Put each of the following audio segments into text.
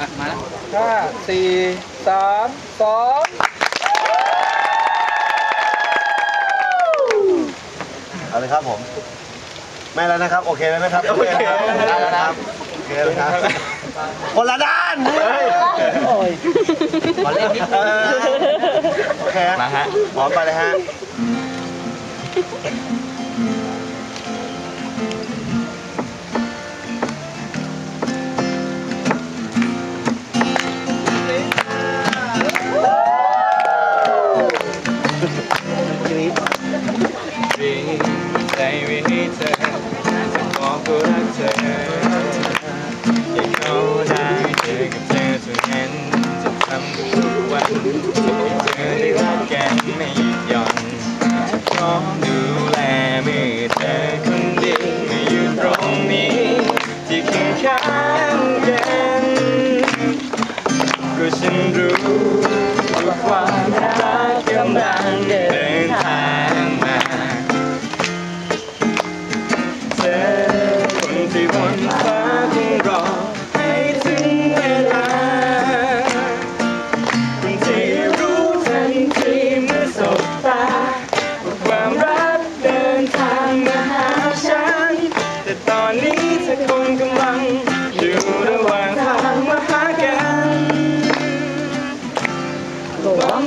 อะมาแล้วห้าสี่สามสองเอาเลยครับผม ไม่แล้วนะครับ โอเคแล้วนะครับ โอเคครับได้แล้วนะครับโอเคแล้วครับคนละด้านเฮ้ยขอเล่นนิดเอนึงอโอเคมาฮะพร้อมไปเลยฮะ วิ่งใจไว้ให้เธอจะบอกกูรักเธออยาเข้าได้เจอกับเธอทุกนั้นจะทำทุกวันให้เธอได้รักกันไม่หยุดหย่อนจะพร้อมดูแลเมื่อเธอ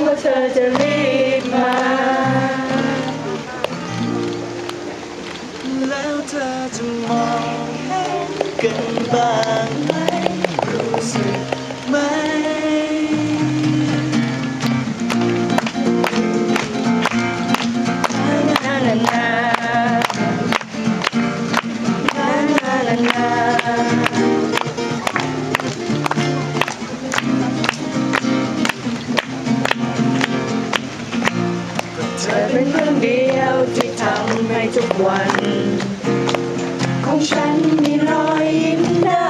ว่าเธอจะรีบมา แล้วเธอจะมองเห็นกันบ้าง วัน ของฉันมีรอยยิ้มได้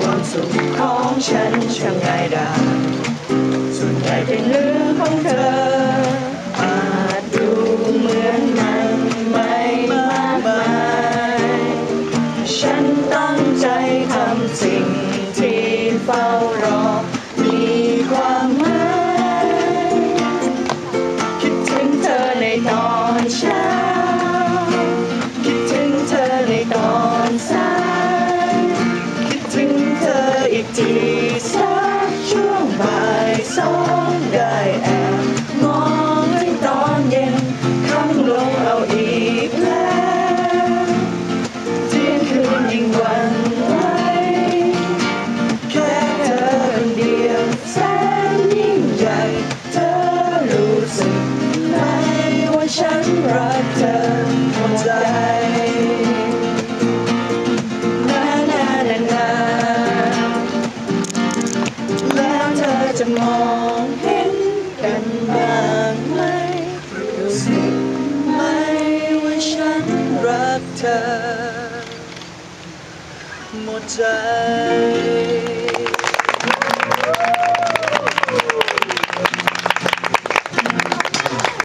ความสุขของฉันช่างง่ายดายส่วนใหญ่เป็นเรื่องของเธออาจดูเหมือนมันไม่มากมายฉันตั้งใจทำสิ่ง สองได้แอบมองถึงตอนเย็นคำลงเอาอีกแล้วเที่ยงคืนยิ่งวันไหวแค่เธอคนเดียวแสนยิ่งใหญ่เธอ จะมองเห็นกันบ้างไหมรู้สึกไหมว่าฉันรักเธอหมดใจ